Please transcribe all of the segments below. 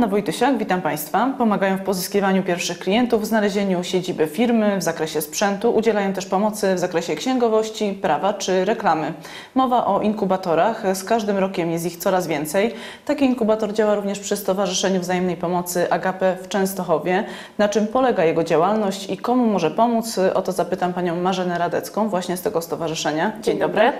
Anna Wojtysiak, witam Państwa. Pomagają w pozyskiwaniu pierwszych klientów, w znalezieniu siedziby firmy, w zakresie sprzętu. Udzielają też pomocy w zakresie księgowości, prawa czy reklamy. Mowa o inkubatorach. Z każdym rokiem jest ich coraz więcej. Taki inkubator działa również przy Stowarzyszeniu Wzajemnej Pomocy Agape w Częstochowie. Na czym polega jego działalność i komu może pomóc? O to zapytam Panią Marzenę Radecką właśnie z tego stowarzyszenia. Dzień, dobry. Dzień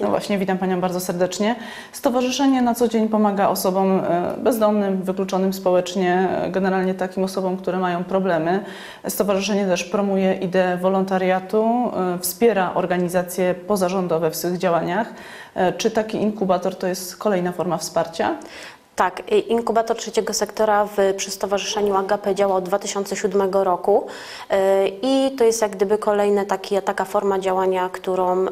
No właśnie, witam Panią bardzo serdecznie. Stowarzyszenie na co dzień pomaga osobom e, bezdomnym, wykluczonym społecznie, e, generalnie takim osobom, które mają problemy. Stowarzyszenie też promuje ideę wolontariatu, e, wspiera organizacje pozarządowe w swych działaniach. Czy taki inkubator to jest kolejna forma wsparcia? Tak, inkubator trzeciego sektora w, przy Stowarzyszeniu Agape działa od 2007 roku yy, i to jest jak gdyby kolejna taki, taka forma działania, którą yy,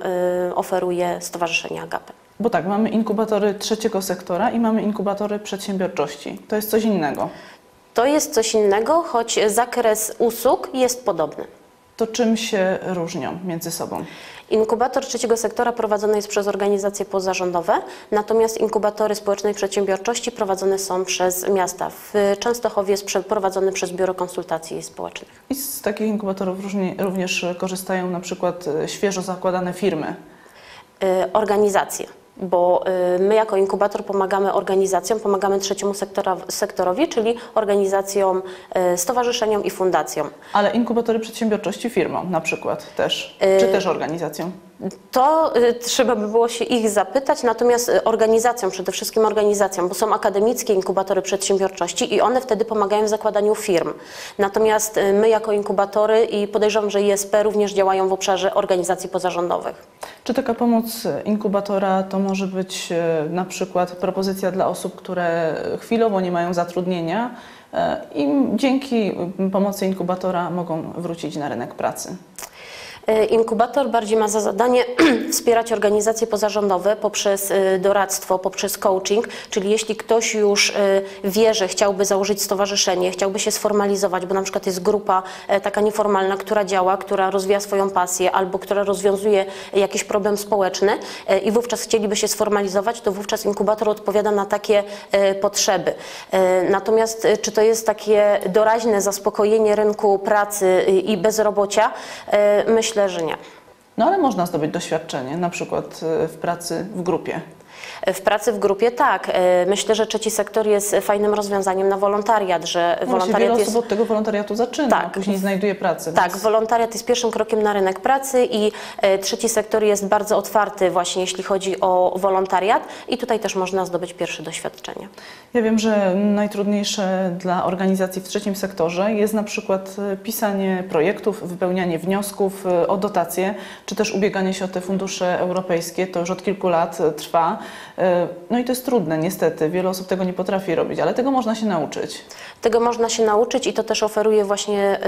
oferuje Stowarzyszenie Agape. Bo tak, mamy inkubatory trzeciego sektora i mamy inkubatory przedsiębiorczości. To jest coś innego. To jest coś innego, choć zakres usług jest podobny. To czym się różnią między sobą? Inkubator trzeciego sektora prowadzony jest przez organizacje pozarządowe, natomiast inkubatory społecznej przedsiębiorczości prowadzone są przez miasta. W Częstochowie jest prowadzony przez Biuro Konsultacji Społecznych. I z takich inkubatorów również korzystają na przykład e, świeżo zakładane firmy. y, organizacje, bo y, my jako inkubator pomagamy organizacjom, pomagamy trzeciemu sektora, sektorowi, czyli organizacjom, y, stowarzyszeniom i fundacjom. Ale inkubatory przedsiębiorczości firmom na przykład też, Y- czy też organizacjom? To y, trzeba by było się ich zapytać, natomiast y, organizacjom, przede wszystkim organizacjom, bo są akademickie inkubatory przedsiębiorczości i one wtedy pomagają w zakładaniu firm. Natomiast y, my jako inkubatory i podejrzewam, że ISP również działają w obszarze organizacji pozarządowych. Czy taka pomoc inkubatora to może być na przykład propozycja dla osób, które chwilowo nie mają zatrudnienia i dzięki pomocy inkubatora mogą wrócić na rynek pracy? Y, Inkubator bardziej ma za zadanie wspierać organizacje pozarządowe poprzez y, doradztwo, poprzez coaching, czyli jeśli ktoś już y, wie, że chciałby założyć stowarzyszenie, chciałby się sformalizować, bo na przykład jest grupa e, taka nieformalna, która działa, która rozwija swoją pasję albo która rozwiązuje jakiś problem społeczny e, i wówczas chcieliby się sformalizować, to wówczas inkubator odpowiada na takie e, potrzeby. E, Natomiast e, czy to jest takie doraźne zaspokojenie rynku pracy i bezrobocia? E, Myślę, że nie. No ale można zdobyć doświadczenie, na przykład e, w pracy w grupie. W pracy w grupie tak. E, Myślę, że trzeci sektor jest fajnym rozwiązaniem na wolontariat, że Właśnie wolontariat wiele jest. osób od tego wolontariatu zaczyna, Tak. a później znajduje pracę. Tak, więc- wolontariat jest pierwszym krokiem na rynek pracy i e, trzeci sektor jest bardzo otwarty właśnie jeśli chodzi o wolontariat i tutaj też można zdobyć pierwsze doświadczenie. Ja wiem, że najtrudniejsze dla organizacji w trzecim sektorze jest na przykład e, pisanie projektów, wypełnianie wniosków o dotacje, czy też ubieganie się o te fundusze europejskie. To już od kilku lat trwa. No i to jest trudne, niestety. Wiele osób tego nie potrafi robić, ale tego można się nauczyć. Tego można się nauczyć i to też oferuje właśnie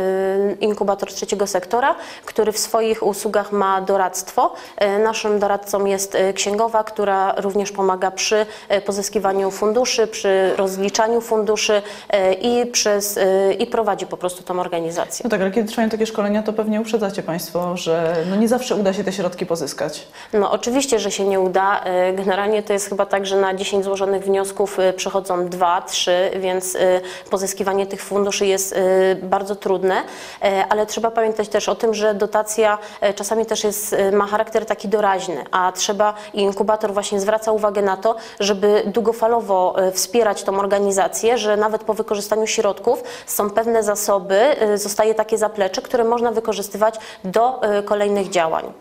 y, inkubator trzeciego sektora, który w swoich usługach ma doradztwo. Y, Naszym doradcą jest y, księgowa, która również pomaga przy pozyskiwaniu funduszy, przy rozliczaniu funduszy i, przez, i prowadzi po prostu tą organizację. No tak, ale kiedy trwają takie szkolenia, to pewnie uprzedzacie Państwo, że no nie zawsze uda się te środki pozyskać. No oczywiście, że się nie uda. Generalnie to jest chyba tak, że na 10 złożonych wniosków y, przychodzą 2, 3, więc y, pozyskiwanie tych funduszy jest y, bardzo trudne, Y, ale trzeba pamiętać też o tym, że dotacja y, czasami też jest, ma charakter taki doraźny, a trzeba i inkubator właśnie zwraca uwagę na to, żeby długofalowo y, wspierać tą organizację, że nawet po wykorzystaniu środków są pewne zasoby, zostaje takie zaplecze, które można wykorzystywać do kolejnych działań.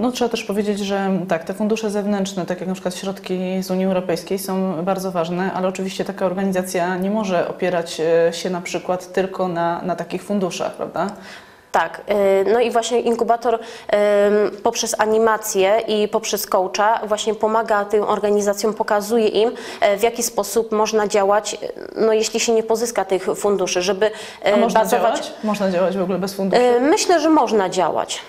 No trzeba też powiedzieć, że tak, te fundusze zewnętrzne, tak jak na przykład środki z Unii Europejskiej są bardzo ważne, ale oczywiście taka organizacja nie może opierać e, się na przykład tylko na, na takich funduszach, prawda? Tak, y, no i właśnie inkubator poprzez animację i poprzez coacha właśnie pomaga tym organizacjom, pokazuje im e, w jaki sposób można działać, e, no jeśli się nie pozyska tych funduszy, żeby e, A można bazować. działać? Można działać w ogóle bez funduszy? E, Myślę, że można działać.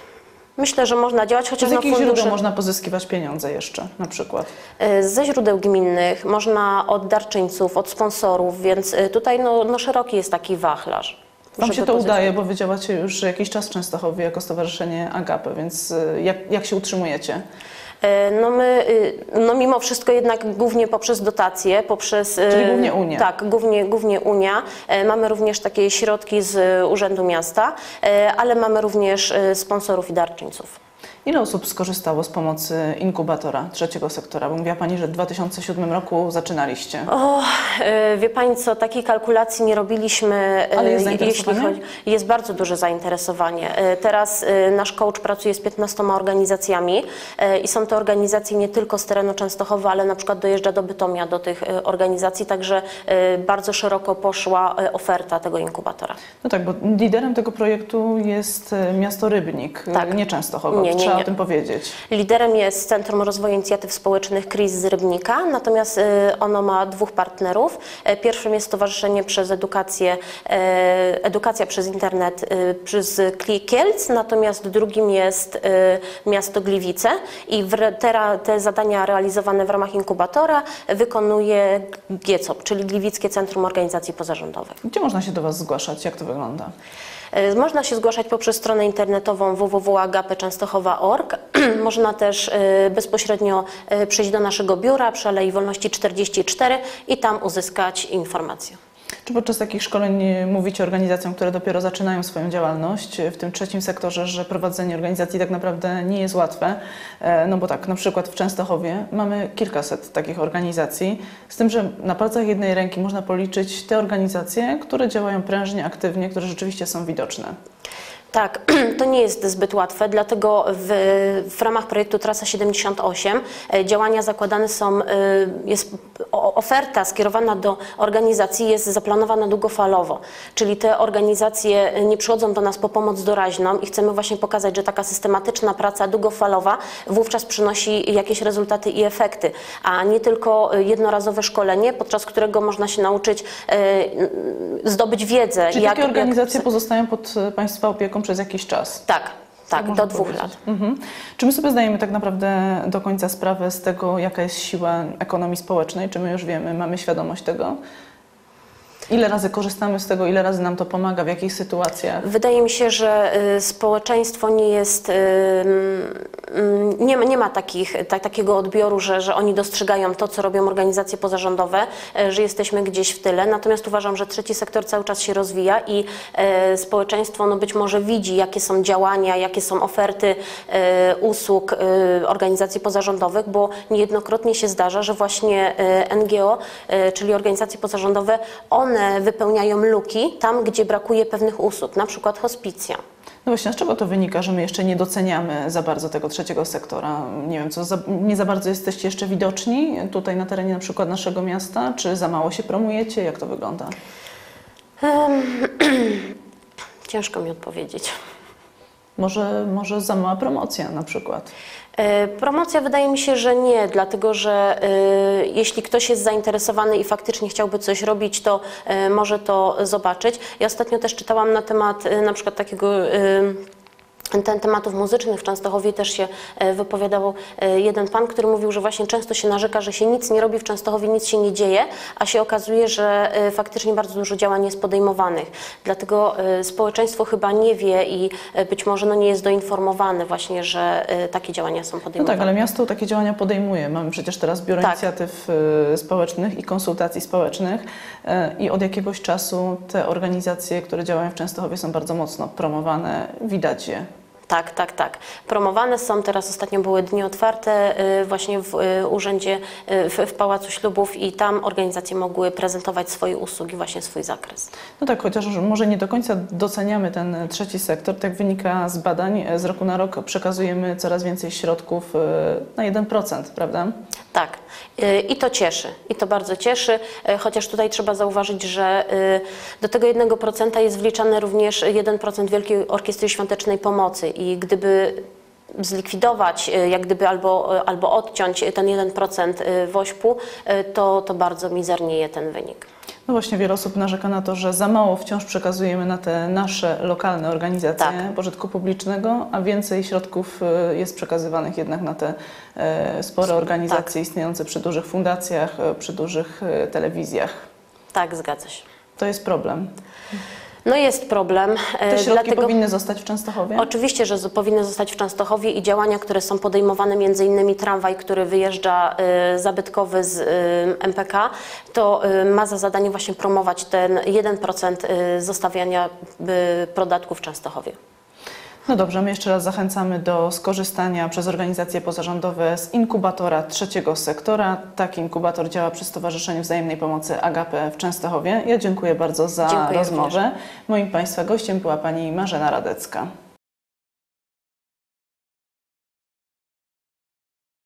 Myślę, że można działać, chociaż z jakich fundusze źródeł można pozyskiwać pieniądze jeszcze na przykład? e, ze źródeł gminnych, można od darczyńców, od sponsorów, więc e, tutaj no, no szeroki jest taki wachlarz. Wam się to pozyskać. udaje, bo wy działacie już jakiś czas w Częstochowie jako Stowarzyszenie Agape, więc e, jak, jak się utrzymujecie? E, No my, y, no mimo wszystko jednak głównie poprzez dotacje, poprzez... y, Czyli głównie Unia. Tak, głównie, głównie Unia. E, Mamy również takie środki z Urzędu Miasta, e, ale mamy również e, sponsorów i darczyńców. Ile osób skorzystało z pomocy inkubatora trzeciego sektora? Bo mówiła Pani, że w 2007 roku zaczynaliście. O, e, wie Pani co, takiej kalkulacji nie robiliśmy. e, Ale jest jeśli zainteresowanie? chodzi, jest bardzo duże zainteresowanie. E, Teraz nasz coach pracuje z 15 organizacjami i są to organizacje nie tylko z terenu Częstochowy, ale na przykład dojeżdża do Bytomia do tych organizacji, także bardzo szeroko poszła oferta tego inkubatora. No tak, bo liderem tego projektu jest miasto Rybnik, Tak. nie Częstochowa. Nie, nie, Trzeba nie. o tym powiedzieć. Liderem jest Centrum Rozwoju Inicjatyw Społecznych KRIS z Rybnika, natomiast y, ono ma dwóch partnerów. E, Pierwszym jest Stowarzyszenie przez Edukację, e, Edukacja przez Internet y, przez Kielc, natomiast drugim jest y, miasto Gliwice i te zadania realizowane w ramach inkubatora wykonuje GIECOP, czyli Gliwickie Centrum Organizacji Pozarządowych. Gdzie można się do Was zgłaszać? Jak to wygląda? E, Można się zgłaszać poprzez stronę internetową www.agapeczęstochowa.org. Można też e, bezpośrednio e, przyjść do naszego biura przy Alei Wolności 44 i tam uzyskać informacje. Czy podczas takich szkoleń mówicie organizacjom, które dopiero zaczynają swoją działalność w tym trzecim sektorze, że prowadzenie organizacji tak naprawdę nie jest łatwe? E, No bo tak, na przykład w Częstochowie mamy kilkaset takich organizacji, z tym, że na palcach jednej ręki można policzyć te organizacje, które działają prężnie, aktywnie, które rzeczywiście są widoczne. Tak, to nie jest zbyt łatwe, dlatego w, w ramach projektu Trasa 78 e, działania zakładane są, e, jest oferta skierowana do organizacji jest zaplanowana długofalowo, czyli te organizacje nie przychodzą do nas po pomoc doraźną i chcemy właśnie pokazać, że taka systematyczna praca długofalowa wówczas przynosi jakieś rezultaty i efekty, a nie tylko e, jednorazowe szkolenie, podczas którego można się nauczyć e, zdobyć wiedzę. Jak- takie jak- organizacje pozostają pod e, Państwa opieką przez jakiś czas? Tak, tak, można do dwóch powiedzieć. lat. Mhm. Czy my sobie zdajemy tak naprawdę do końca sprawę z tego, jaka jest siła ekonomii społecznej? Czy my już wiemy, mamy świadomość tego? Ile razy korzystamy z tego, ile razy nam to pomaga, w jakich sytuacjach? Wydaje mi się, że y, społeczeństwo nie jest, y, mm, nie, ma- nie ma takich, ta, takiego odbioru, że, że oni dostrzegają to, co robią organizacje pozarządowe, y, że jesteśmy gdzieś w tyle. Natomiast uważam, że trzeci sektor cały czas się rozwija i społeczeństwo no być może widzi, jakie są działania, jakie są oferty usług organizacji pozarządowych, bo niejednokrotnie się zdarza, że właśnie NGO, czyli organizacje pozarządowe, one wypełniają luki tam, gdzie brakuje pewnych usług, na przykład hospicja. No właśnie, z czego to wynika, że my jeszcze nie doceniamy za bardzo tego trzeciego sektora? Nie wiem, co za, nie za bardzo jesteście jeszcze widoczni tutaj na terenie na przykład naszego miasta? Czy za mało się promujecie? Jak to wygląda? Ciężko mi odpowiedzieć. Może, może za mała promocja na przykład? E, Promocja wydaje mi się, że nie, dlatego że e, jeśli ktoś jest zainteresowany i faktycznie chciałby coś robić, to e, może to zobaczyć. Ja ostatnio też czytałam na temat e, na przykład takiego. e, ten tematów muzycznych w Częstochowie też się e, wypowiadał e, jeden pan, który mówił, że właśnie często się narzeka, że się nic nie robi w Częstochowie, nic się nie dzieje, a się okazuje, że e, faktycznie bardzo dużo działań jest podejmowanych. Dlatego społeczeństwo chyba nie wie i być może no nie jest doinformowane właśnie, że takie działania są No podejmowane. tak, ale miasto takie działania podejmuje. Mamy przecież teraz biuro Tak. inicjatyw społecznych i konsultacji społecznych i od jakiegoś czasu te organizacje, które działają w Częstochowie są bardzo mocno promowane, widać je. Tak, tak, tak. Promowane są, teraz ostatnio były dni otwarte y, właśnie w y, urzędzie, y, w, Pałacu Ślubów i tam organizacje mogły prezentować swoje usługi, właśnie swój zakres. No tak, chociaż może nie do końca doceniamy ten trzeci sektor, tak wynika z badań, z roku na rok przekazujemy coraz więcej środków na 1%, prawda? Tak, i to cieszy, i to bardzo cieszy, chociaż tutaj trzeba zauważyć, że do tego 1% jest wliczany również 1% Wielkiej Orkiestry Świątecznej Pomocy i gdyby zlikwidować, y, jak gdyby albo, y, albo odciąć ten 1% WOŚP-u, y, to, to bardzo mizernieje ten wynik. No właśnie, wiele osób narzeka na to, że za mało wciąż przekazujemy na te nasze lokalne organizacje Tak. pożytku publicznego, a więcej środków jest przekazywanych jednak na te spore organizacje Tak. istniejące przy dużych fundacjach, przy dużych telewizjach. Tak, zgadza się. To jest problem. No jest problem, e, Te środki dlatego... powinny zostać w Częstochowie? Oczywiście, że powinny zostać w Częstochowie i działania, które są podejmowane, między innymi tramwaj, który wyjeżdża y, zabytkowy z y, MPK, to ma za zadanie właśnie promować ten 1% y, zostawiania podatków w Częstochowie. No dobrze, my jeszcze raz zachęcamy do skorzystania przez organizacje pozarządowe z inkubatora trzeciego sektora. Taki inkubator działa przy Stowarzyszeniu Wzajemnej Pomocy Agape w Częstochowie. Ja dziękuję bardzo za Dziękuję rozmowę. Moim Państwa gościem była Pani Marzena Radecka.